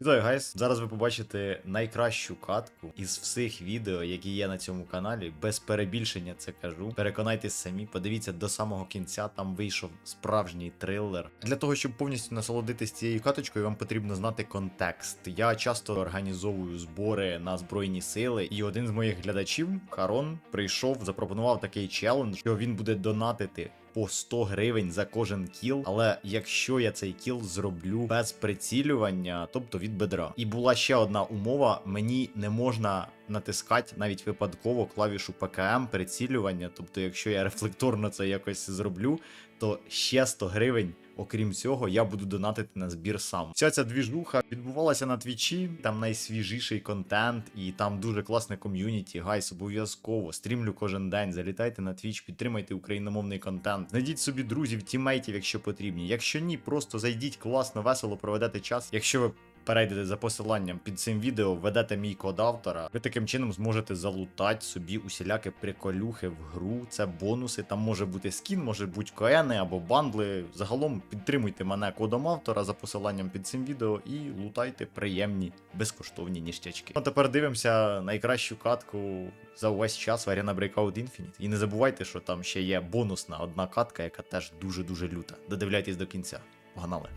Вітаю, гайс! Зараз ви побачите найкращу катку із всіх відео, які є на цьому каналі. Без перебільшення це кажу. Переконайтесь самі, подивіться до самого кінця. Там вийшов справжній трилер. Для того, щоб повністю насолодитись цією каточкою, вам потрібно знати контекст. Я часто організовую збори на збройні сили, і один з моїх глядачів, Харон, прийшов, запропонував такий челендж, що він буде донатити по 100 гривень за кожен кіл. Але якщо я цей кіл зроблю без прицілювання, тобто від бедра. І була ще одна умова: мені не можна натискати навіть випадково клавішу ПКМ прицілювання. Тобто, якщо я рефлекторно це якось зроблю, то ще 100 гривень. Окрім цього, я буду донатити на збір сам. Вся ця двіжуха відбувалася на твічі, там найсвіжіший контент, і там дуже класне ком'юніті. Гайс, обов'язково стрімлю кожен день. Залітайте на твіч, підтримайте україномовний контент. Знайдіть собі друзів, тімейтів, якщо потрібні. Якщо ні, просто зайдіть класно, весело проведете час. Якщо ви перейдете за посиланням під цим відео, введете мій код автора. Ви таким чином зможете залутати собі усілякі приколюхи в гру. Це бонуси. Там може бути скін, може бути коени або бандли. Загалом підтримуйте мене кодом автора за посиланням під цим відео і лутайте приємні безкоштовні ніштячки. Ну тепер дивимося найкращу катку за увесь час в Arena Breakout Infinite. І не забувайте, що там ще є бонусна одна катка, яка теж дуже дуже люта. Додивляйтесь до кінця. Погнали!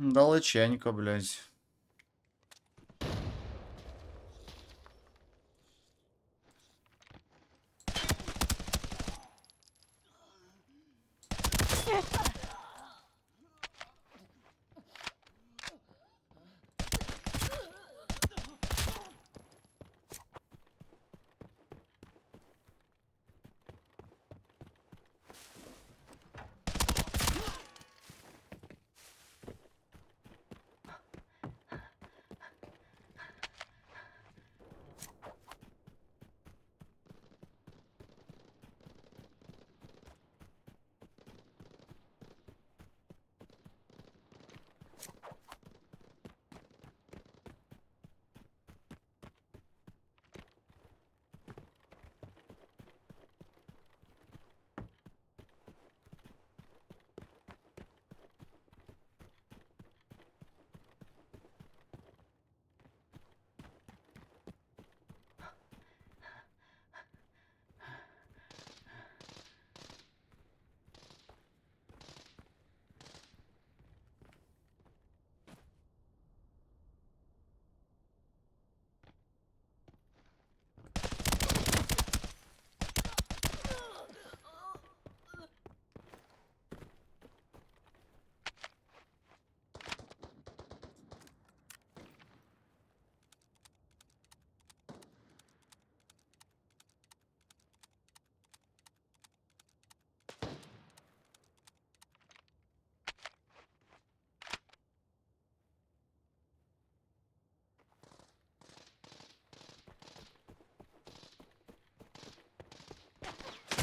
Далеченько, блядь.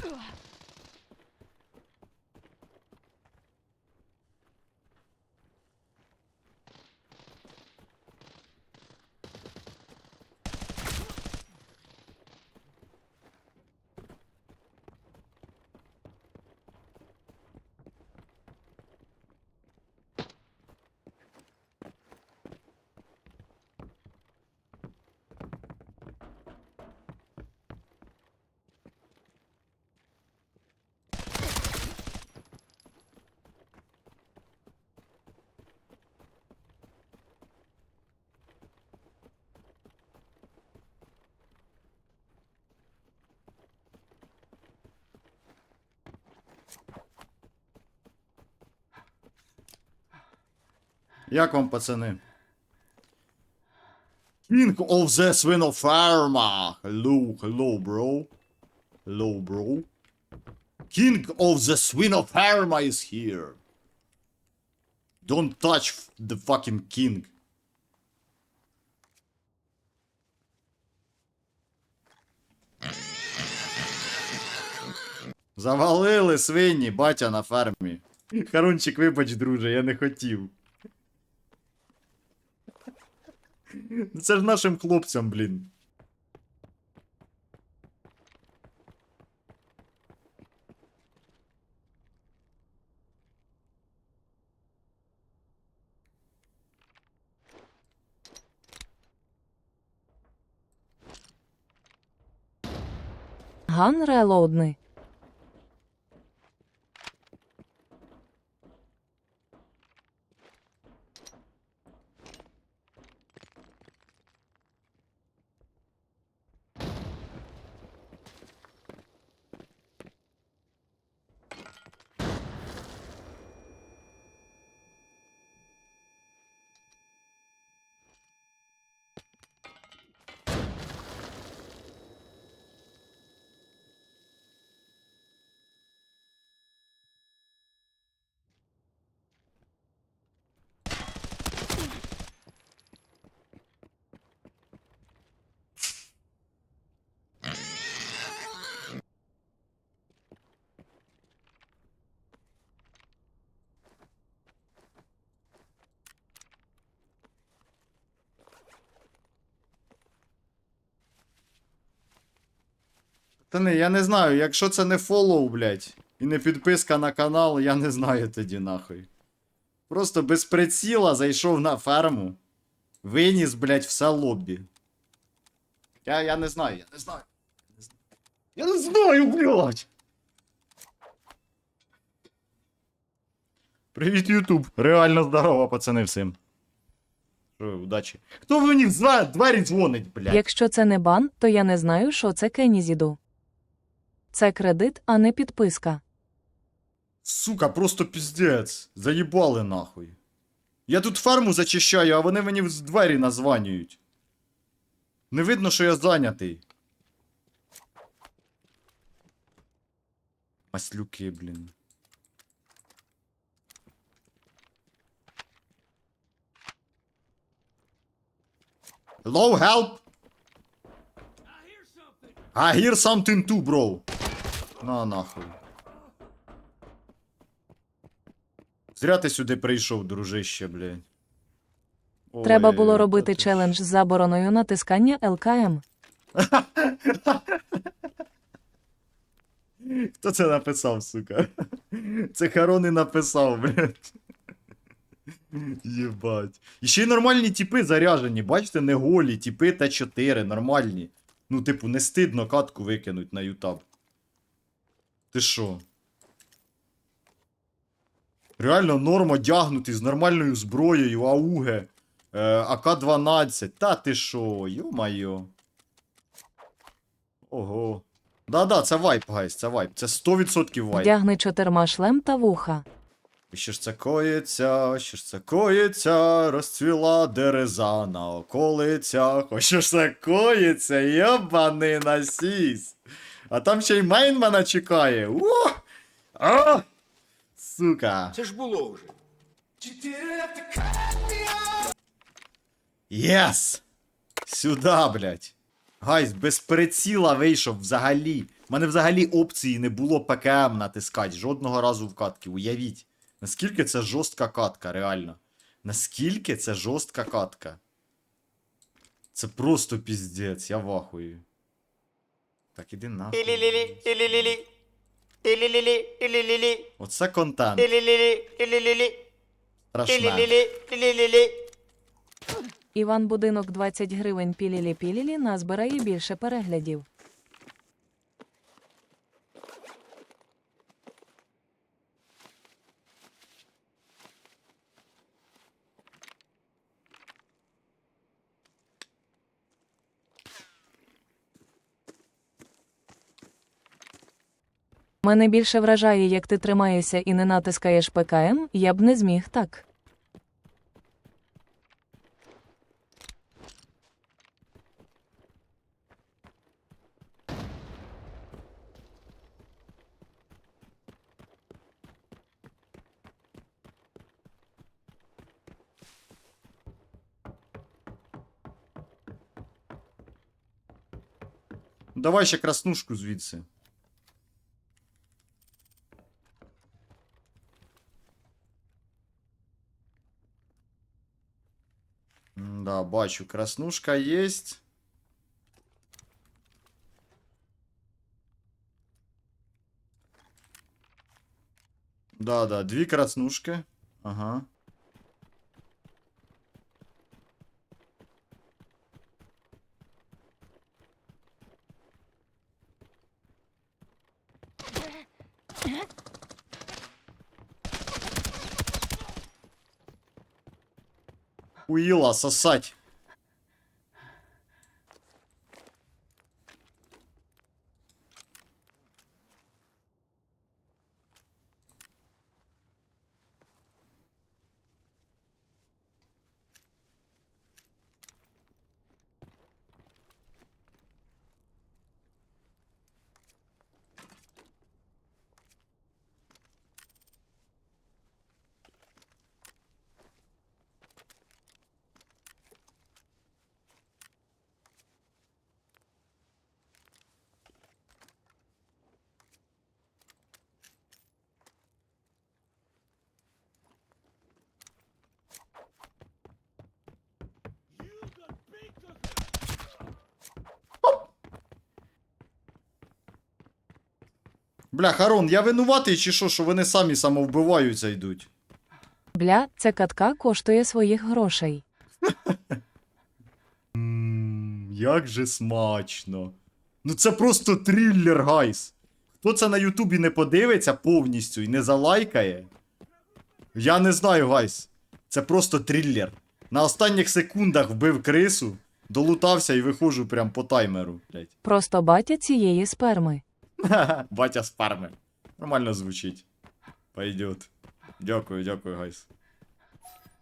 Ugh. Як вам, пацани? King of the Свиноферма. Hello, hello, bro. Hello, bro. King of the Свиноферма is here. Don't touch the fucking king. Завалили свині, батя на фермі. Харунчик, вибач, друже, я не хотів. Ну, Це ж нашим хлопцям, блін. Ган релоудни. Та не, я не знаю, якщо це не фоллоу, блядь, і не підписка на канал, я не знаю тоді нахуй. Просто без приціла зайшов на ферму, виніс, блядь, все лоббі. Я, я не знаю, я не знаю. Я не знаю, блядь. Привіт, Ютуб. Реально здорово, пацани всім. Удачі. Хто мені в двері дзвонить, блядь? Якщо це не бан, то я не знаю, що це Кенізіду. Це кредит, а не підписка. Сука, просто піздець. Заїбали нахуй. Я тут ферму зачищаю, а вони мені з двері названюють. Не видно, що я зайнятий. Маслюки, блін. Hello, help! I hear something too, bro. На нахуй. Зря ти сюди прийшов, дружище, блядь. Ой, Треба було робити та ти челендж з забороною натискання ЛКМ. Хто це написав, сука? Це Харони написав, блядь. Єбать. І ще й нормальні тіпи заряжені, бачите, не голі, тіпи Т4, нормальні. Ну, типу, не стидно катку викинуть на ютаб. Ти що? Реально норм одягнутий з нормальною зброєю, ауге. Е, АК-12. Та ти що, йо-майо. Ого. Да-да, це вайп, гайс, це вайп. Це 100% вайп. Вдягни чотирма шлем та вуха. І що ж це коїться, що ж це коїться, розцвіла дереза на околицях. О, що ж це коїться, йобаний насіс. А там ще й мейн мене чекає. О! А! Сука. Це ж було вже. Єс! Сюда, блядь. Гайс, без приціла вийшов взагалі. У мене взагалі опції не було ПКМ натискати жодного разу в катки. Уявіть. Наскільки це жорстка катка, реально. Наскільки це жорстка катка. Це просто піздець, я вахую. Так, іди на. Ілі-лілі, ілі-лілі. Ілі-лілі, ілі-лілі. Оце контент. Ілі-лілі, ілі-лілі. Страшне. Ілі-лілі, ілі-лілі. Іван Будинок 20 гривень пілілі-пілілі назбирає більше переглядів. Мене більше вражає, як ти тримаєшся і не натискаєш ПКМ, я б не зміг так. Давай ще краснушку звідси. бачу, краснушка єсть. Да, да, дві краснушки. Ага. Уїла, сосать. Бля, Харон, я винуватий чи що, що вони самі самовбиваються йдуть? Бля, ця катка коштує своїх грошей. Ммм, як же смачно. Ну це просто триллер, гайс. Хто це на Ютубі не подивиться повністю і не залайкає? Я не знаю, гайс. Це просто триллер. На останніх секундах вбив крису, долутався і виходжу прям по таймеру. Блять. Просто батя цієї сперми. Батя з парми. Нормально звучить. Пойдет. Дякую, дякую, гайс.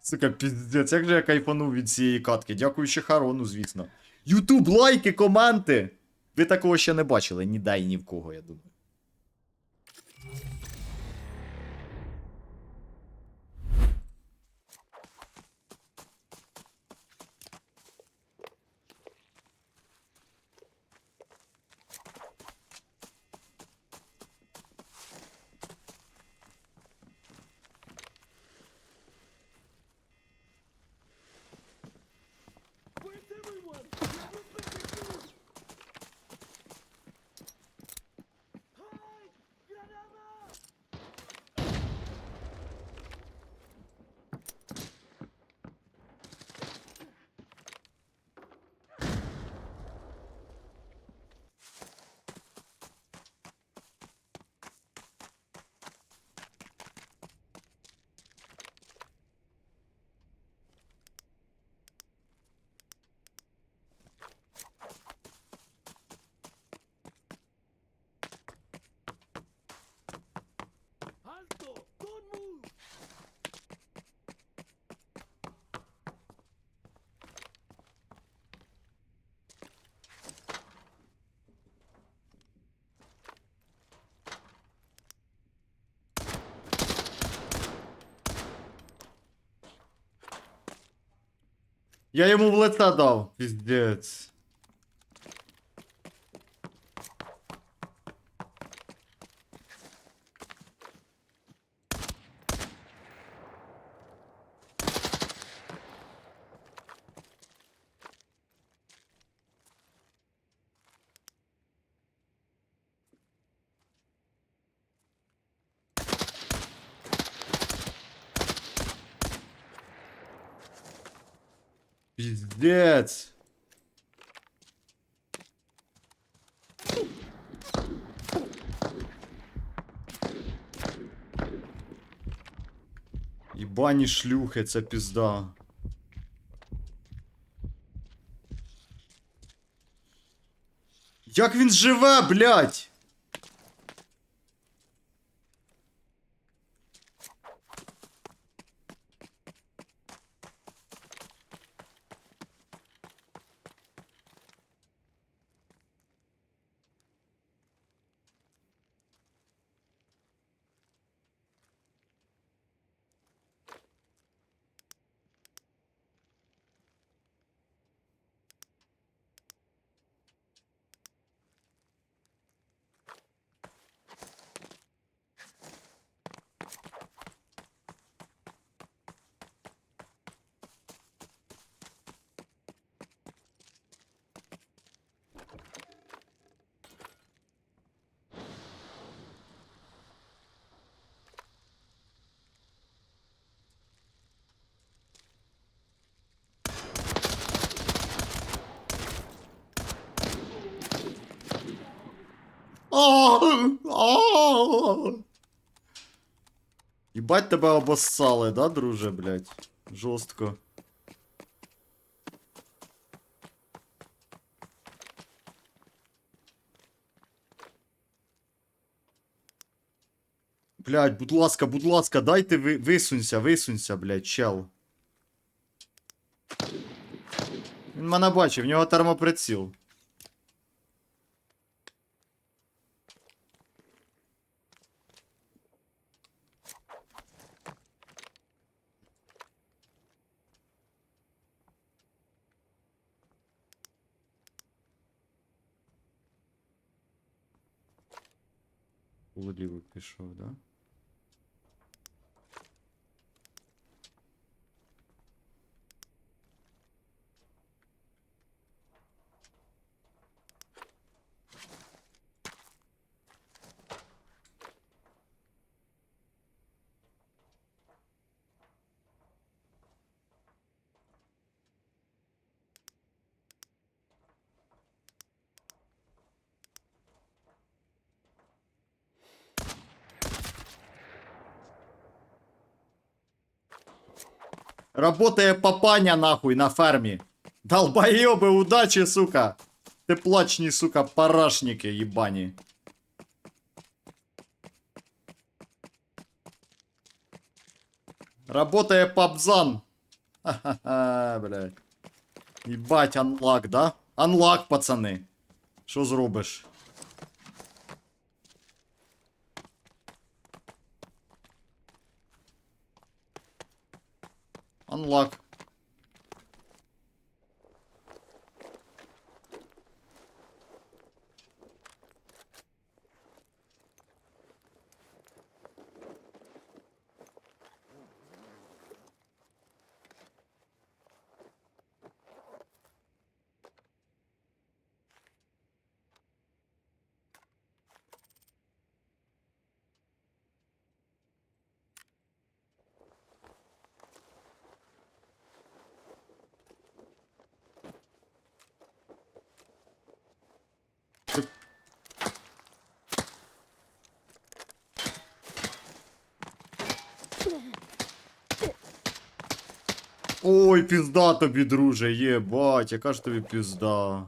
Сука, піздець, як же я кайфанув від цієї катки. Дякую ще Харону, звісно. Ютуб, лайки, коменти! Ви такого ще не бачили ні дай, ні в кого, я думаю. Я йому в лице дав. Піздець. Пиздец. Ебані шлюхи, це пізда. Як він живе, блядь? Їбать тебе обоссали, да, друже, блядь? Жорстко. Блядь, будь ласка, будь ласка, дайте ви, висунься, висунься, блядь, чел. Він мене бачив, в нього термоприціл. Пішов, да? Работає папаня нахуй на фермі. Долбоёбы, удачи, сука. Теплачні, сука, парашники, ебані. Работає папзан. Ха-ха-ха, блядь. Ебать, анлак, да? Анлак, пацани. Що зробиш? luck Ой, пізда тобі, друже, єбать, яка ж тобі пізда.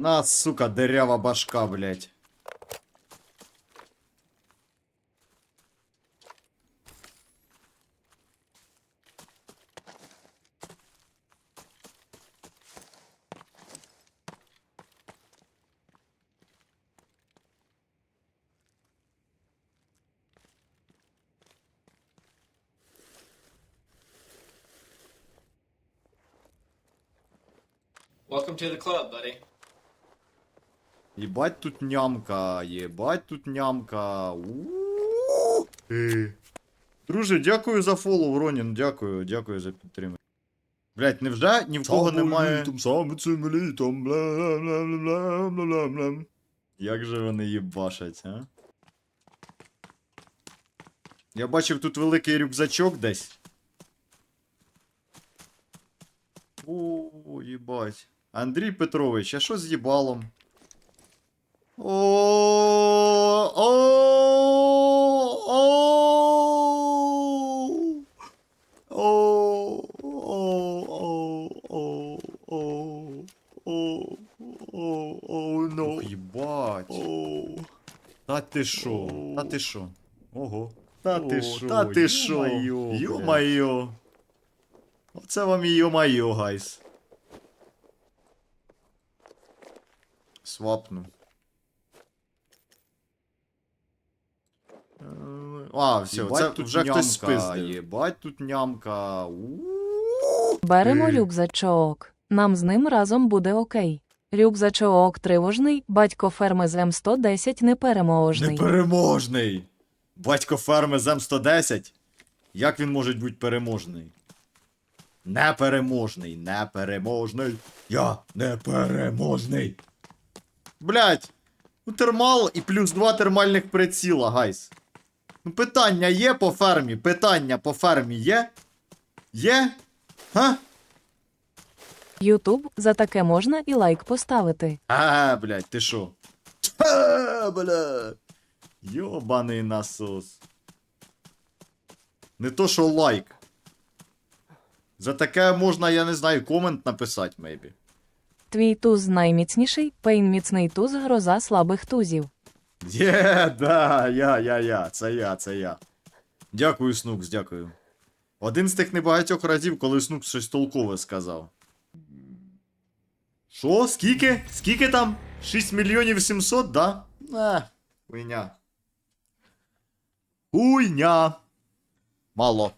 На, сука, дырява башка, блядь. Welcome to the club, buddy. Єбать тут нямка, єбать тут нямка. У-у-у. Е. Друже, дякую за фоллоу, Ронін, дякую, дякую за підтримку. Блять, невже ні в кого немає. Саме цим літом, бла-бла-бла-бла-бла-бла. Як же вони їбашать, а? Я бачив тут великий рюкзачок десь. О, їбать. Андрій Петрович, а що з їбалом? О, о, о, о, о, о, о, о, о, о, ну. Єбать. Та ти шо? Та ти шо? Ого. Та ти шо? та ти шо? Йо-майо. Оце вам і йо-майо, гайс. Свапну. А, все, Єбать, це тут вже хтось нямка, спиздив. Єбать, тут нямка. Беремо рюкзачок. Нам з ним разом буде окей. Рюкзачок тривожний, батько ферми з М110 непереможний. Непереможний! Батько ферми з М110? Як він може бути переможний? Непереможний, непереможний. Я непереможний. Блять! Ну термал і плюс два термальних приціла, гайс. Ну питання є по фермі? Питання по фермі є? Є? Га? Ютуб, за таке можна і лайк поставити. А, блядь, ти шо? А, блядь. Йобаний насос. Не то, що лайк. За таке можна, я не знаю, комент написати, мейбі. Твій туз найміцніший, пейн міцний туз, гроза слабих тузів. Є, да, я, я, я, це я, це я. Дякую, Снукс, дякую. Один з тих небагатьох разів, коли Снукс щось толкове сказав. Що? Скільки? Скільки там? 6 мільйонів 700, да? Не, хуйня. Хуйня. Мало.